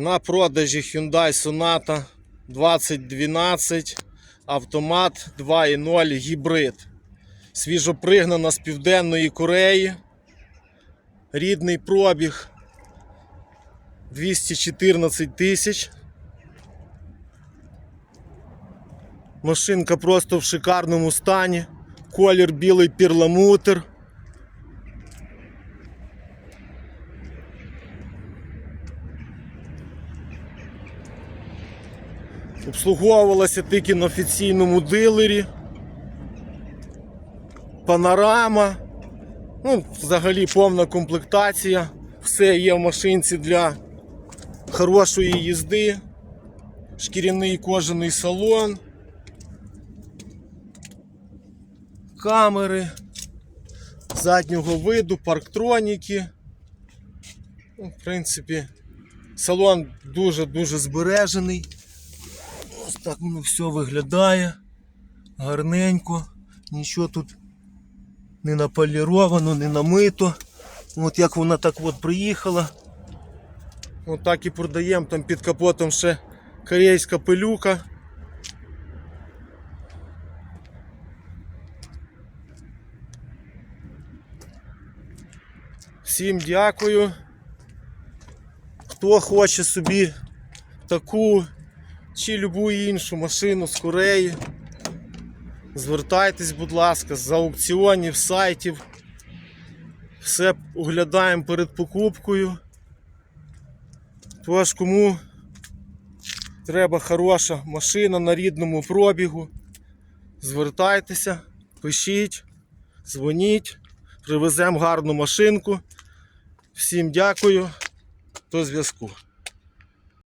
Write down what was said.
На продажі Hyundai Sonata 2012 автомат 2.0 гібрид. Свіжопригнана з Південної Кореї. Рідний пробіг 214 тисяч. Машинка просто в шикарному стані. Колір білий перламутр. Обслуговувалася тільки на офіційному дилері. Панорама. Ну, взагалі повна комплектація. Все є в машинці для хорошої їзди. Шкіряний кожаний салон. Камери заднього виду, парктроніки. Ну, в принципі, салон дуже-дуже збережений. Ось так воно все виглядає. Гарненько. Нічого тут не наполіровано, не намито. От як вона так от приїхала. От так і продаємо. Там під капотом ще корейська пилюка. Всім дякую. Хто хоче собі таку чи любу іншу машину з Кореї. Звертайтесь, будь ласка, з аукціонів, сайтів. Все оглядаємо перед покупкою. Тож кому треба хороша машина на рідному пробігу. Звертайтеся, пишіть, дзвоніть, привеземо гарну машинку. Всім дякую, до зв'язку.